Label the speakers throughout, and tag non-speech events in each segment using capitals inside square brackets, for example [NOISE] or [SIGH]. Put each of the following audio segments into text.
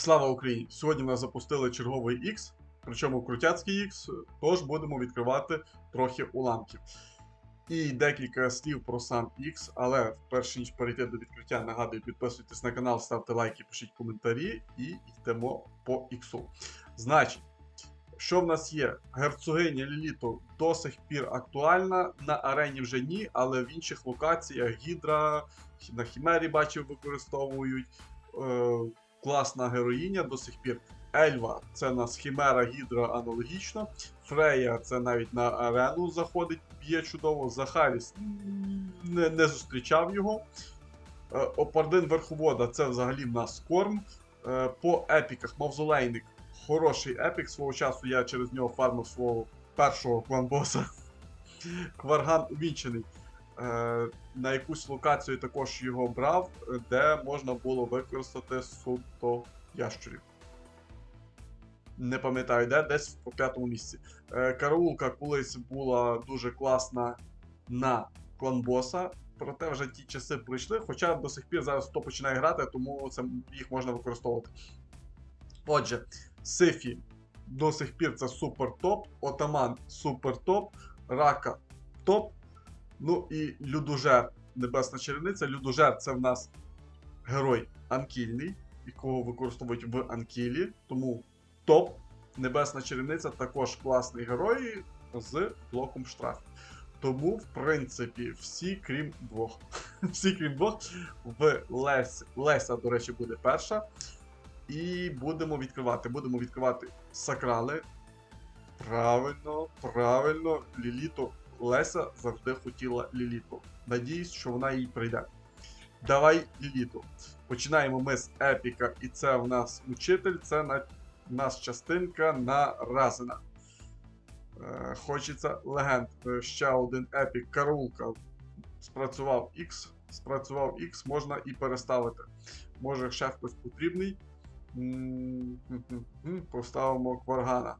Speaker 1: Слава Україні! Сьогодні ми запустили черговий X, причому крутяцький X, тож будемо відкривати трохи уламків. І декілька слів про сам X, але перш ніж перейти до відкриття, нагадую, підписуйтесь на канал, ставте лайки, пишіть коментарі і йдемо по X. Значить, що в нас є? Герцогиня Ліліто до сих пір актуальна. На арені вже ні, але в інших локаціях Гідра, на Хімері бачив, використовують. Класна героїня до сих пір. Ельва це нас Хімера Гідра аналогічно. Фрея це навіть на арену заходить, б'є чудово. Захаріс не, не зустрічав його. Е, Опардин Верховода це взагалі в нас корм. Е, По епіках Мавзолейник хороший епік. Свого часу я через нього фармив свого першого кланбоса. Кварган увінчений. Е, На якусь локацію також його брав, де можна було використати суто ящурів. Не пам'ятаю, де, десь по п'ятому місці. Е, Караулка колись була дуже класна на кланбоса, проте вже ті часи пройшли, хоча до сих пір зараз хто починає грати, тому це, їх можна використовувати. Отже, Сифі до сих пір це супер топ, Отаман супер топ, Рака топ. Ну і Людожер, Небесна Черевниця. Людожер це в нас герой анкільний, якого використовують в Анкілі. Тому топ. Небесна Черевниця також класний герой з блоком штрафів. Тому, в принципі, всі крім двох. [LAUGHS] всі крім двох. В Лес... Леся, до речі, буде перша. І будемо відкривати. Будемо відкривати сакрали. Правильно, правильно, Ліліто. Леся завжди хотіла Ліліту. Надіюсь, що вона їй прийде. Давай Ліліту. Починаємо ми з епіка, і це в нас учитель, це на нас частинка на Разена. Е, хочеться легенд. Е, Ще один епік Карулка. Спрацював X. Спрацював X, можна і переставити. Може ще хтось потрібний. Поставимо Кваргана.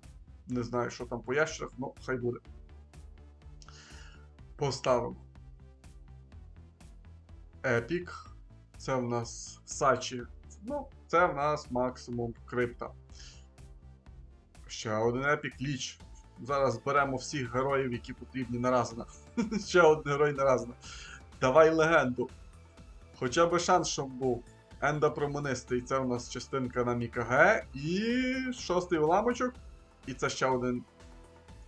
Speaker 1: Не знаю, що там по ящерах, ну хай буде. Поставимо. Епік. Це в нас Сачі. Ну, це в нас максимум крипта. Ще один епік Ліч. Зараз беремо всіх героїв, які потрібні наразно. [LAUGHS] Ще один герой наразно. Давай легенду. Хоча б шанс, щоб був. Енда променистий, це у нас частинка на Мікаге. І шостий уламочок. І це ще один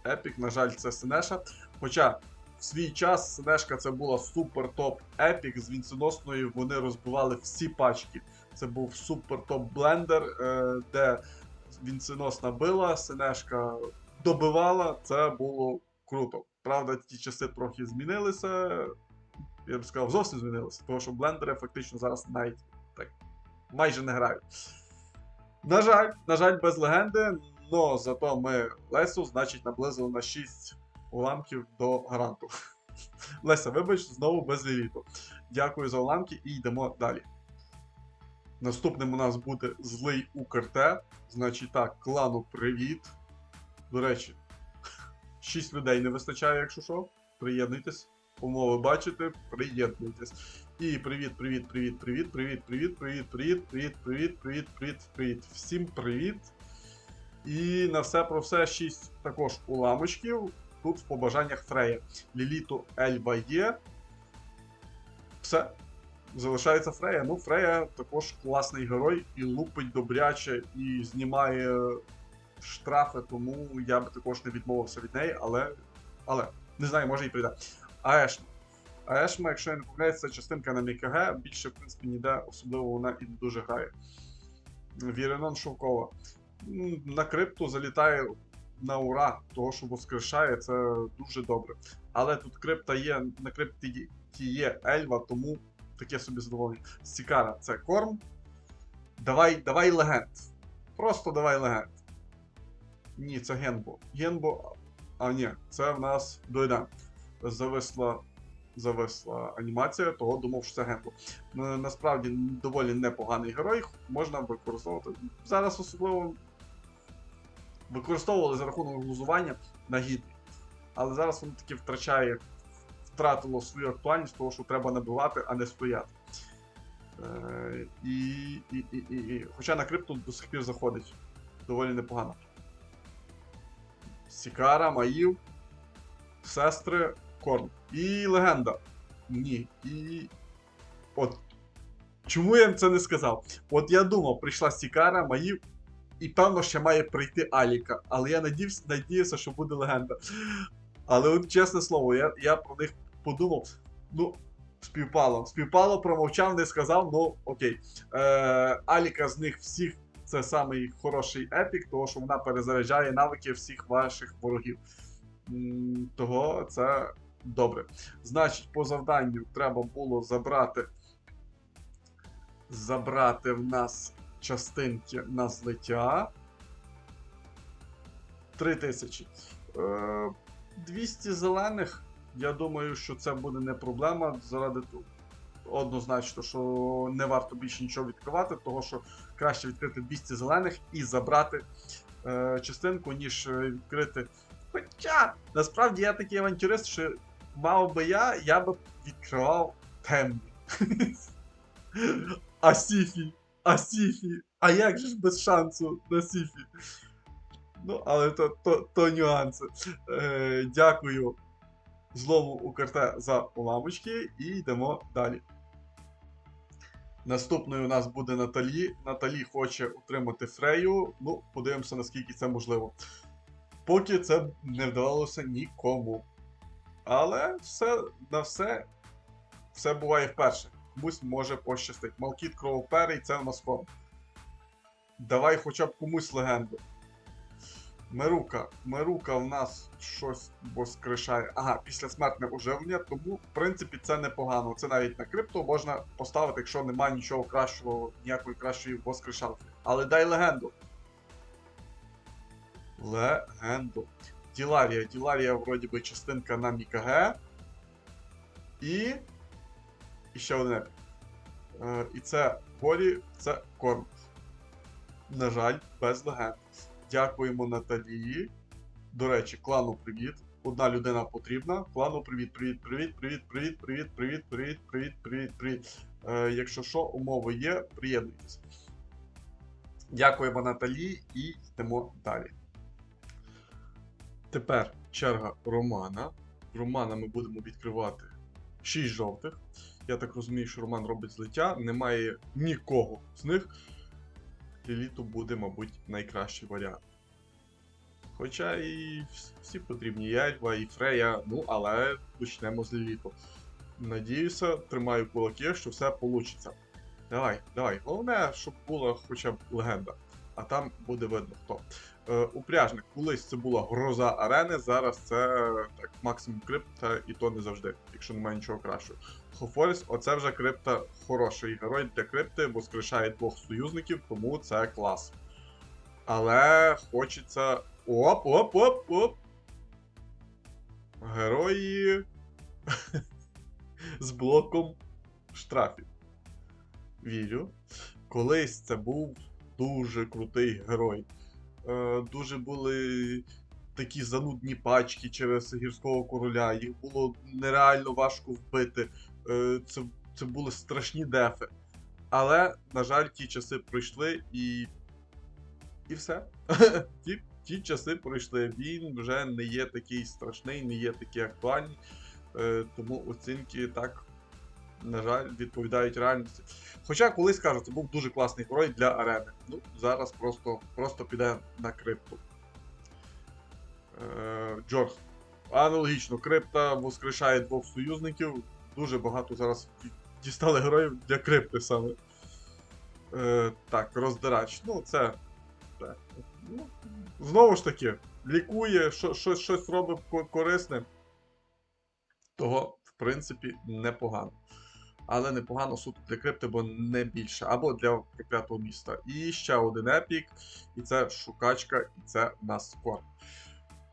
Speaker 1: епік. На жаль, це Синеша. Хоча в свій час Синешка це була супер топ епік з вінценосною. Вони розбивали всі пачки. Це був супер топ блендер, е, де вінценосна била, Синешка добивала. Це було круто. Правда, ті часи трохи змінилися. Я б сказав, зовсім змінилися, тому що блендери фактично зараз навіть так майже не грають. На жаль, на жаль, без легенди, но зато ми Лесу, значить, наблизили на 6 уламків до гаранту. Леся, вибач, знову без ліліту. Дякую за уламки і йдемо далі. Наступним у нас буде злий УКРТ. Значить так, клану привіт. До речі, 6 людей не вистачає, якщо що. Приєднуйтесь. Умови бачите, приєднуйтесь. І привіт, привіт, привіт, привіт, привіт, привіт, привіт, привіт, привіт, привіт, привіт, привіт, привіт. Всім привіт. І на все про все 6 також уламочків. Тут в побажаннях Фрея. Ліліту Ельва є. Все. Залишається Фрея. Ну, Фрея також класний герой і лупить добряче, і знімає штрафи, тому я би також не відмовився від неї, але. Але, не знаю, може і прийде. Аешма. Аешма, якщо я не помиляюсь, це частинка на Мікаге, більше, в принципі, ніде особливо вона і дуже грає. Віренон Шовкова. На крипту залітає на ура, того, що воскрешає, це дуже добре. Але тут крипта є, на крипті є Ельва, тому таке собі задоволення. Сікара це корм. Давай, давай легенд. Просто давай легенд. Ні, це Генбо. Генбо. А ні, це в нас дойде. Зависла. Зависла анімація, того думав, що це Генбо. Насправді доволі непоганий герой, можна використовувати. Зараз особливо використовували за рахунок глузування на гідрі. Але зараз воно таки втрачає, втратило свою актуальність, тому що треба набивати, а не стояти. Е, і, і, і, і, і. Хоча на крипту до сих пір заходить. Доволі непогано. Сікара, Маїв, сестри, Корн. І легенда. Ні. І. От. Чому я це не сказав? От я думав, прийшла Сікара, Маїв, і певно ще має прийти Аліка. Але я надіявся, надіявся, що буде легенда. Але от чесне слово, я, я про них подумав. Ну, співпало. Співпало, промовчав, не сказав, ну окей. Е, Аліка з них всіх це самий хороший епік, тому що вона перезаряджає навики всіх ваших ворогів. Того це добре. Значить, по завданню треба було забрати. Забрати в нас частинки на злиття. 3000. Е, 200 зелених. Я думаю, що це буде не проблема заради того. Однозначно, що не варто більше нічого відкривати, того що краще відкрити 200 зелених і забрати е, частинку, ніж е, відкрити. Хоча, насправді я такий авантюрист, що мав би я, я би відкривав темні. [LAUGHS] А Сіфі, а Сіфі, а як же ж без шансу на Сіфі? Ну, але то, то, то нюанси. Е, дякую злому УКРТ за уламочки і йдемо далі. Наступною у нас буде Наталі. Наталі хоче утримати Фрею. Ну, подивимося, наскільки це можливо. Поки це не вдавалося нікому. Але все на все, все буває вперше. Комусь може пощастить. Малкіт кровоперий, це в нас форм. Давай хоча б комусь легенду. Мерука. Мерука в нас щось воскрешає. Ага, після смертне оживлення, тому, в принципі, це непогано. Це навіть на крипту можна поставити, якщо немає нічого кращого, ніякої кращої воскрешалки. Але дай легенду. Легенду. Діларія. Діларія, вроді би, частинка на Мікаге. І. І ще один епік. Е, і це Борі, це Корм. На жаль, без легенд. Дякуємо Наталії. До речі, клану привіт. Одна людина потрібна. Клану привіт, привіт, привіт, привіт, привіт, привіт, привіт, привіт, привіт, привіт, привіт. Е, якщо що, умови є, приєднуйтесь. Дякуємо Наталії і йдемо далі. Тепер черга Романа. Романа ми будемо відкривати 6 жовтих. Я так розумію, що Роман робить злиття. Немає нікого з них. Ліліту буде, мабуть, найкращий варіант. Хоча і всі потрібні і Ельва, і Фрея, ну але почнемо з Ліліту. Надіюся, тримаю кулаки, що все вийде. Давай, давай. Головне, щоб була хоча б легенда. А там буде видно хто. Е, упряжник. Колись це була гроза арени, зараз це так, максимум крипта, і то не завжди, якщо немає нічого кращого. Хофоріс, оце вже крипта хороший герой для крипти, бо скришає двох союзників, тому це клас. Але хочеться. Оп, оп, оп, оп. Герої [LAUGHS] з блоком штрафів. Вірю. Колись це був дуже крутий герой. Е, дуже були такі занудні пачки через гірського короля. Їх було нереально важко вбити. Е, це, це були страшні дефи. Але, на жаль, ті часи пройшли і. І все. [LAUGHS] ті, ті часи пройшли. Він вже не є такий страшний, не є такий актуальний. Е, тому оцінки так, на жаль, відповідають реальності. Хоча колись кажу, це був дуже класний герой для арени. Ну, зараз просто, просто піде на крипту. Е, Джордж. Аналогічно, крипта воскрешає двох союзників. Дуже багато зараз дістали героїв для крипти саме. Е, так, роздирач. Ну, це. це ну, знову ж таки, лікує, що, щось, щось робить корисне. Того, в принципі, непогано. Але непогано суто для крипти, бо не більше. Або для проклятого міста. І ще один епік. І це шукачка, і це в нас скор.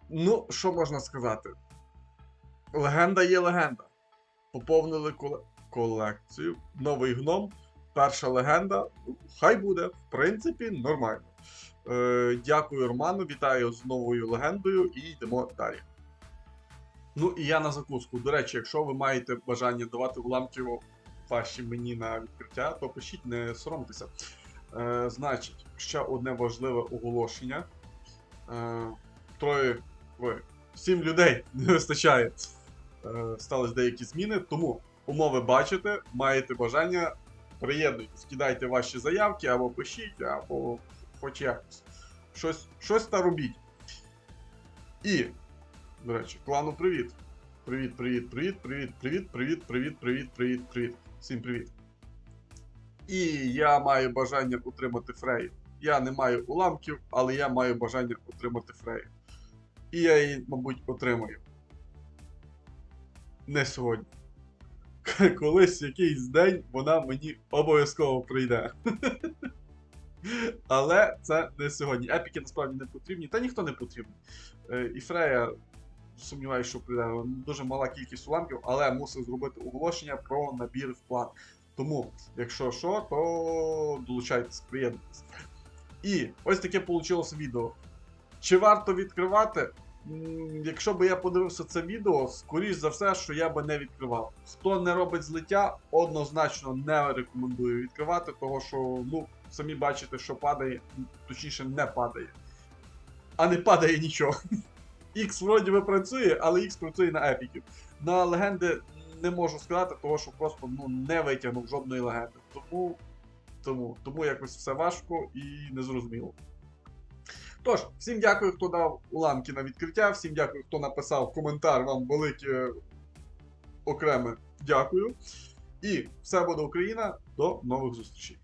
Speaker 1: Ну, що можна сказати? Легенда є легенда. Поповнили коле- колекцію. Новий гном. Перша легенда. Ну, Хай буде, в принципі, нормально. Е, дякую Роману, вітаю з новою легендою і йдемо далі. Ну і я на закуску. До речі, якщо ви маєте бажання давати уламків ваші мені на відкриття, то пишіть, не соромтеся. Е, значить, ще одне важливе оголошення. Е, троє, троє, сім людей [LAUGHS] не вистачає. Е, стались деякі зміни, тому умови бачите, маєте бажання, приєднуйтесь, кидайте ваші заявки або пишіть, або хоч якось. Щось, щось та робіть. І, до речі, клану привіт. Привіт, привіт, привіт, привіт, привіт, привіт, привіт, привіт, привіт, привіт. Всім привіт. І я маю бажання отримати фрею. Я не маю уламків, але я маю бажання отримати фрею. І я її, мабуть, отримаю. Не сьогодні. Колись якийсь день вона мені обов'язково прийде. [LAUGHS] Але це не сьогодні. Епіки насправді не потрібні, та ніхто не потрібний. Е, І Фрея, сумніваюся, що. Дуже мала кількість уламків, але мусив зробити оголошення про набір в. Тому, якщо що, то долучайтесь, приєднуйтесь. І ось таке вийшло відео. Чи варто відкривати? Якщо би я подивився це відео, скоріш за все, що я би не відкривав. Хто не робить злиття, однозначно не рекомендую відкривати, того що, ну, самі бачите, що падає, точніше не падає. А не падає нічого. X вроді би працює, але X працює на епіків. На легенди не можу сказати, того що просто ну, не витягнув жодної легенди. Тому, тому, тому якось все важко і незрозуміло. Тож, всім дякую, хто дав уламки на відкриття, всім дякую, хто написав коментар, вам велике окреме дякую. І все буде Україна. До нових зустрічей.